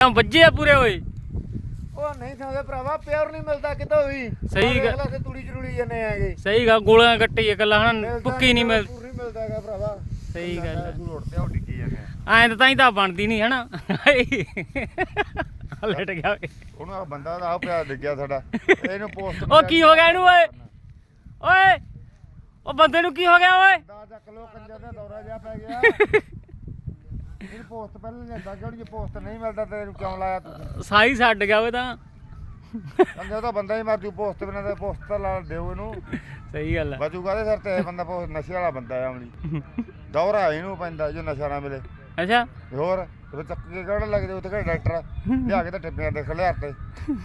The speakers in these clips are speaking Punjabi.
ਤਾਂ ਵੱਜੇ ਆ ਪੂਰੇ ਹੋਏ ਉਹ ਨਹੀਂ ਥਾਂਦੇ ਭਰਾਵਾ ਪਿਓਰ ਨਹੀਂ ਮਿਲਦਾ ਕਿਤੋਂ ਵੀ। ਸਹੀ ਗੱਲ। ਲਾ ਤੇ ਤੂੜੀ ਚੜੂੜੀ ਜੰਨੇ ਆਗੇ ਸਹੀ ਗਾ ਗੋਲੀਆਂ ਕੱਟੀ ਇਕੱਲਾ ਹਨਾ ਪੁੱਕੀ ਨਹੀਂ ਮਿਲ ਪੂਰੀ ਮਿਲਦਾ ਹੈਗਾ ਭਰਾਵਾ। ਸਹੀ ਗੱਲ ਆ। ਤੂੰ ਰੋੜ ਤੇ ਉਹ ਡਿੱਗੀ ਜਾਂਦੇ ਐਂ ਤਾਂ ਤਾਂ ਹੀ ਤਾਂ ਬਣਦੀ ਨਹੀਂ ਹਨਾ। ਲਟ ਗਿਆ ਓਏ। ਉਹਨੂੰ ਆ ਬੰਦਾ ਦਾ ਆ ਪਿਆ ਡਿੱਗਿਆ ਸਾਡਾ। ਇਹਨੂੰ ਪੋਸਟ ਉਹ ਕੀ ਹੋ ਗਿਆ ਇਹਨੂੰ ਓਏ? ਓਏ ਉਹ ਬੰਦੇ ਨੂੰ ਕੀ ਹੋ ਗਿਆ ਓਏ? ਦਾ ਚੱਕ ਲੋ ਕੰਜਰ ਦਾ ਦੌਰਾ ਜਿਹਾ ਪੈ ਗਿਆ। ਪੋਸਟ ਪਹਿਲਾਂ ਲੈਂਦਾ ਕਿਉਂ ਜੇ ਪੋਸਟ ਨਹੀਂ ਮਿਲਦਾ ਤੇ ਇਹਨੂੰ ਕਿਉਂ ਲਾਇਆ ਤੁਸੀਂ? ਸਾਈ ਛੱਡ ਗਿਆ ਓਏ ਤਾਂ। ਕੰਜਰ ਤਾਂ ਬੰਦਾ ਹੀ ਮਰ ਜੂ ਪੋਸਟ ਬਿਨਾਂ ਤੇ ਪੋਸਟ ਤਾਂ ਲਾ ਦਿਓ ਇਹਨੂੰ। ਸਹੀ ਗੱਲ ਆ। ਬਚੂ ਕਾਦੇ ਸਿਰ ਤੇ ਇਹ ਬੰਦਾ ਪੋਸਟ ਨਸ਼ੇ ਵਾਲਾ ਬੰਦਾ ਹੈ ਅਮਲੀ ਦੌਰਾ ਇਹਨੂੰ ਪੈਂਦਾ ਜੋ ਨਸ਼ਾ ਨਾ ਮਿਲੇ। ਅੱਛਾ। ਤੇ ਹੋਰ ਤੇ ਚੱਕ ਕੇ ਕਿਹੜਾ ਲੱਗਦੇ ਉੱਥੇ ਕਿਹੜਾ ਡਾਕਟਰ ਲਿਆ ਕੇ ਤਾਂ ਟਿੱਪੀਆਂ ਦੇ ਖਲਿਆਰ ਤੇ।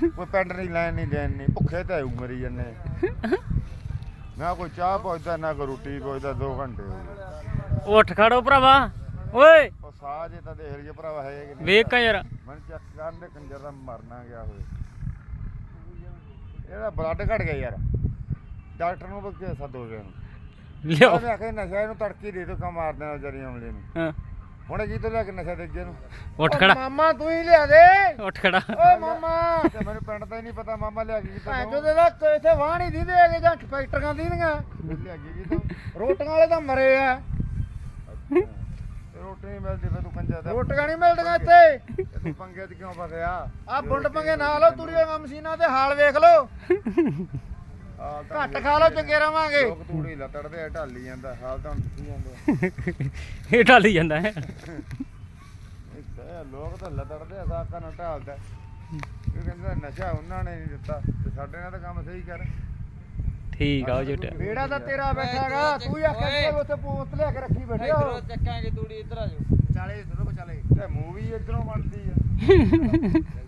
ਕੋਈ ਪੈਂਡ ਨਹੀਂ ਲੈਣ ਨਹੀਂ ਦੇਣ ਨਹੀਂ। ਭੁੱਖੇ ਤੇ ਆਉ ਮਰੀ ਜੰਨੇ ਨਾ ਕੋਈ ਚਾਹ ਪੁੱਛਦਾ ਨਾ ਕੋਈ ਰੋਟੀ ਪੁੱਛਦਾ 2 ਘੰਟੇ ਹੋ ਗਏ। ਉੱਠ ਖੜੋ ਭਰਾਵਾ। ਓਏ! ਉਹ ਸਾਹ ਜੇ ਤਾਂ ਦੇਖ ਲਈਏ ਭਰਾਵਾ ਹੈ ਕਿ ਨਹੀਂ? ਵੇਖ ਕਾ ਯਾਰ। ਮਨ ਚੱਕ ਕਰਨ ਦੇ ਕੰਜਰ ਦਾ ਮਰਨਾ ਗਿਆ ਹੋਏ ਇਹਦਾ ਬਲੱਡ ਘਟ ਗਿਆ ਯਾਰ। ਡਾਕਟਰ ਨੂੰ ਬਕੇ ਸੱਦੋ ਗਿਆ ਲਿਓ ਉਹਨੇ ਆਖਿਆ ਨਸ਼ਾ ਇਹਨੂੰ ਤੜਕੀ ਦੇ ਦੋ ਕਾ ਮਾਰ ਦੇਣਾ ਜਰੀ ਅਮਲੇ ਨੂੰ। ਹਾਂ। ਹੁਣ ਕੀ ਤੋਂ ਲੈ ਕੇ ਨਸ਼ਾ ਦੇ ਅੱਗੇ ਨੂੰ? ਉੱਠ ਖੜਾ। ਮਾਮਾ ਤੂੰ ਹੀ ਲਿਆ ਦੇ। ਉੱਠ ਖੜਾ। ਓਏ ਮਾਮਾ। ਤੇ ਮੈਨੂੰ ਪਿੰਡ ਦਾ ਹੀ ਨਹੀਂ ਪਤਾ ਮਾਮਾ ਲਿਆ ਕੇ ਕੀ ਭੈਣ ਚੋਦ ਇਹਦਾ ਇੱਥੇ ਵਾਹ ਨਹੀਂ ਦਿੰਦੇ ਹੈਗੇ ਜਾਂ ਫੈਕਟਰੀਆਂ ਦੀਦੀਆਂ। ਲਿਆ ਕੇ ਕੀ ਤੋਂ ਰੋਟੀਆਂ ਵਾਲੇ ਤਾਂ ਮਰੇ ਆ। ਰੋਟੀ ਨਹੀਂ ਮਿਲਦੀ ਫਿਰ ਤੂੰ ਕੰਜਰ ਦਾ ਰੋਟੀਆਂ ਨਹੀਂ ਮਿਲਦੀਆਂ ਇੱਥੇ। ਤੇ ਪੰਗੇ 'ਚ ਕਿਉਂ ਫਸਿਆ? ਆ ਬੁੰਡ ਪੰਗੇ ਨਾ ਲਓ ਵਾਲੀਆਂ ਮਸ਼ੀਨਾਂ ਤੇ ਹਾਲ ਵੇਖ ਲਓ। ਘੱਟ ਖਾ ਲਓ ਚੰਗੇ ਰਵਾਂਗੇ। ਲੋਕ ਤੂੜੀ ਲਤੜਦੇ ਆ ਢਾਲੀ ਜਾਂਦਾ ਹਾਲ ਤਾਂ ਦੱਸੀ ਜਾਂਦੇ ਇਹ ਢਾਲੀ ਜਾਂਦਾ ਹੈ। ਲੋਕ ਤਾਂ ਲਤੜਦੇ ਆ ਸਾਕਾਂ ਨਾਲ ਢਾਲਦਾ। ਇਹ ਕਹਿੰਦਾ ਨਸ਼ਾ ਉਹਨਾਂ ਨੇ ਨਹੀਂ ਦਿੱਤਾ ਤੇ ਸਾਡੇ ਨਾਲ ਤਾਂ ਕੰਮ ਸਹੀ ਕਰ। ਠੀਕ ਆ ਉਹ ਜੁੱਟ ਬੇੜਾ ਤਾਂ ਤੇਰਾ ਬੈਠਾਗਾ ਤੂੰ ਹੀ ਆਖਿਆ ਸੀ ਉੱਥੇ ਪੋਸਟ ਲਿਆ ਕੇ ਰੱਖੀ ਬੈਠੇ ਹੋ। ਇਧਰੋਂ ਚੱਕਾਂਗੇ ਤੂੜੀ ਇੱਧਰ ਆ ਜਾਓ। ਚਾਲੇ ਇਧਰੋਂ ਬਚਾਲੇ ਤੇ ਮੂਵੀ ਇਧਰੋਂ ਬਣਦੀ ਆ।